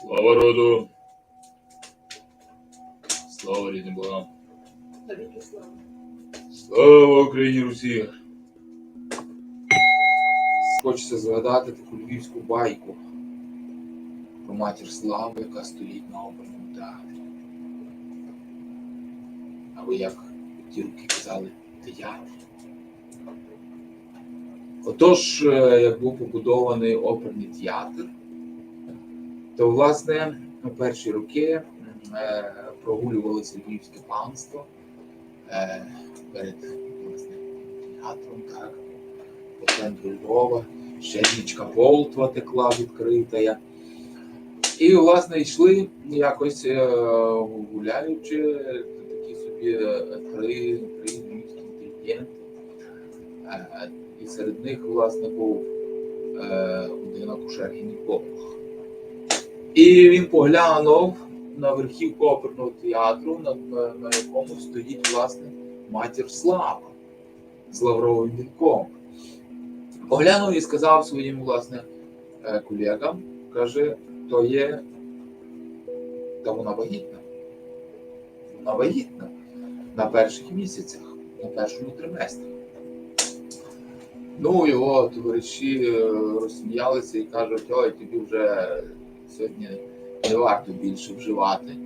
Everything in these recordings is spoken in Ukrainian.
Слава роду! Слава рідним богам! Слава. Україні Русі! Хочеться згадати таку львівську байку про матір слави, яка стоїть на оперному театрі. Або як ті руки казали, театр. Отож, е, як був побудований оперний театр, то власне у перші роки е, прогулювалося львівське панство е, перед власне, театром, так, по центру Львова, ще річка Волтва текла відкрита. І, власне, йшли якось е, гуляючи, такі собі три, три львівські інтелігенти. І серед них, власне, був один акушер-гінеколог. І він поглянув на верхівку оперного театру, на, на, на якому стоїть, власне, матір Слава з лавровим вінком. Поглянув і сказав своїм власне е, колегам, каже, то є, та вона вагітна. Вона вагітна на перших місяцях, на першому триместрі. Ну, його товариші е, розсміялися і кажуть, ой, тобі вже сьогодні не варто більше вживати,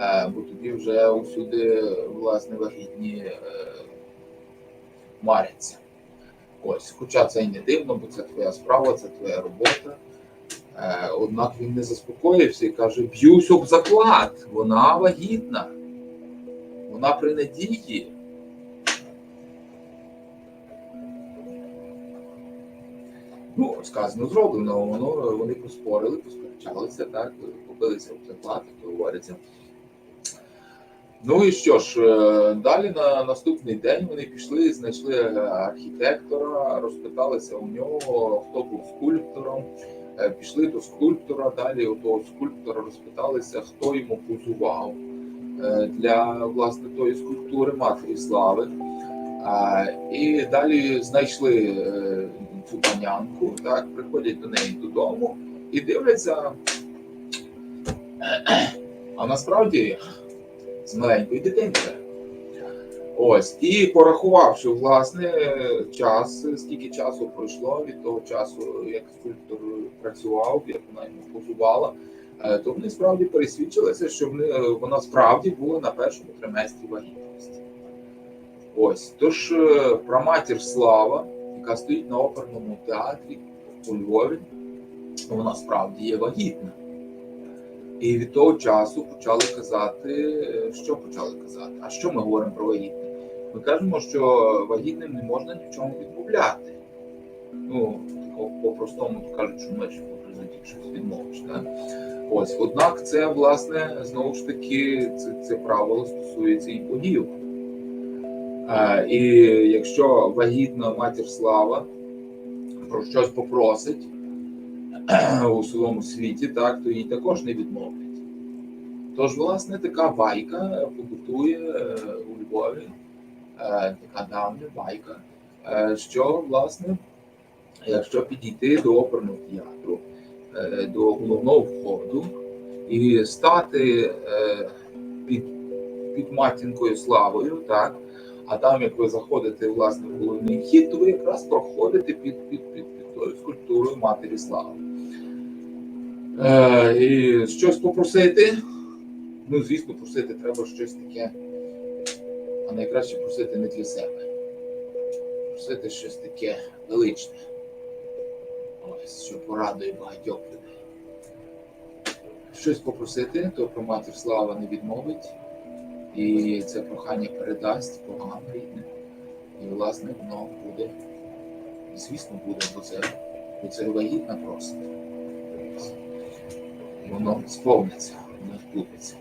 е, бо тобі вже усюди власне вагітні е, маряться. Ось, хоча це і не дивно, бо це твоя справа, це твоя робота. Е, однак він не заспокоївся і каже: б'юсь об заклад, вона вагітна, вона при надії. Ну, сказано, зроблено, воно вони поспорили, посперечалися, так, об заклад, як говориться. Ну і що ж, е, далі на наступний день вони пішли, знайшли архітектора, розпиталися у нього, хто був скульптором. Е, Пішли до скульптора, далі у того скульптора розпиталися, хто йому позував е, для власне тої скульптури Матері Слави. І далі знайшли цю панянку, так, приходять до неї додому і дивляться. А насправді з маленькою дитинкою. Ось, і порахувавши власне час, скільки часу пройшло від того часу, як скульптор працював, як вона йому позувала, е, то вони справді пересвідчилися, що вони, вона справді була на першому триместрі вагітності. Ось, тож е, праматір Слава, яка стоїть на оперному театрі у Львові, вона справді є вагітна. І від того часу почали казати, що почали казати? А що ми говоримо про вагітних? Ми кажемо, що вагітним не можна ні в чому відмовляти. Ну, по-простому то кажуть, що меч потрібно щось відмовиш. Так? Ось, однак, це власне знову ж таки це, це правило стосується і богів. І якщо вагітна матір слава про щось попросить у своєму світі, так, то їй також не відмовлять. Тож, власне, така байка побутує е, у Львові, е, така давня байка, е, що, власне, якщо підійти до оперного театру, до головного входу і стати під, під матінкою славою, так, а там, як ви заходите власне в головний вхід, то ви якраз проходите під, під, під, під тою скульптурою Матері Слави. Е, і щось попросити. Ну, звісно, просити треба щось таке, а найкраще просити не для себе. Просити щось таке величне. Ось, що порадує багатьох людей. Щось попросити, то про матір слава не відмовить. І це прохання передасть богам рідним. І, власне, воно буде, звісно, буде, бо це, бо це вагітна просить. Воно сповниться, воно збудеться.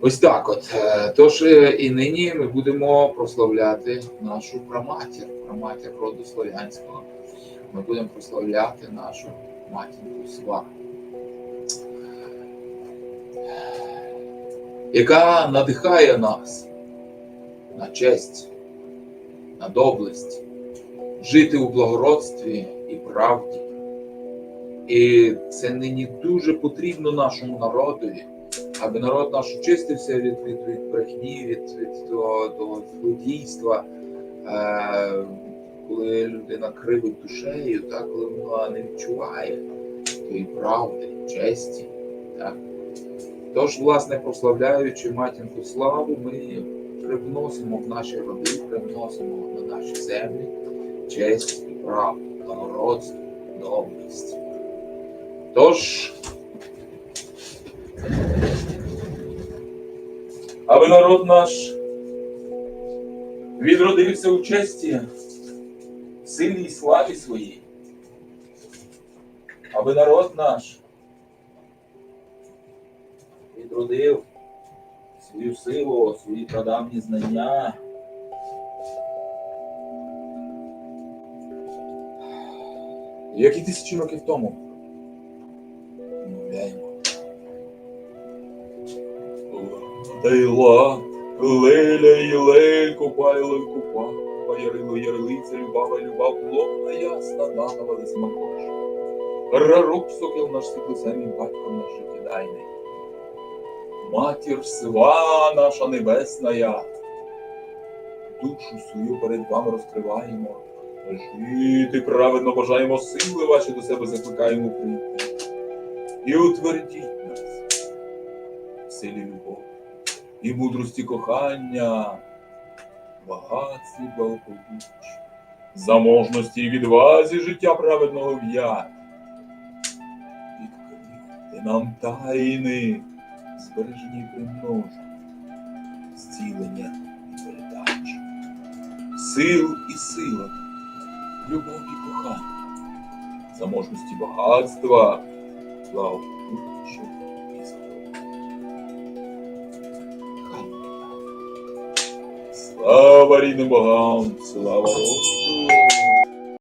Ось так от. Е, Тож е, і нині ми будемо прославляти нашу праматір, праматір роду слов'янського. Ми будемо прославляти нашу матінку Свару, яка надихає нас на честь, на доблесть, жити у благородстві і правді, І це нині дуже потрібно нашому народові, аби народ наш очистився від, від, від брехні, від, від того, злодійства. Е, коли людина кривить душею, так, коли вона не відчуває тої правди, честі. Так. Тож, власне, прославляючи матінку славу, ми привносимо в наші роди, привносимо на наші землі честь і правду, благородство, доблесть. Тож, аби народ наш відродився у честі, в сильній славі своїй, аби народ наш відродив свою силу, свої прадавні знання. Як і тисячі років тому. Дайла, леля і лель, купайло й купа, Ярило, ярилиця, любава, люба, плотна, ясна, нанова, лисмакош. Рарок сокіл наш світлосемій, батько наш життєдайний. Матір сива наша небесна я. Душу свою перед вами розкриваємо. Жити праведно бажаємо сили ваші до себе закликаємо прийти. І утвердіть нас в силі любові і мудрості кохання, багатстві благополуччя, заможності і відвазі життя праведного в'ять. Відкрити нам тайни, збережені і примножені, зцілення і передача, сил і сила, любов і кохання, заможності багатства, благополуччя і здоров'я. Хай. Слава рідним богам, слава Господу!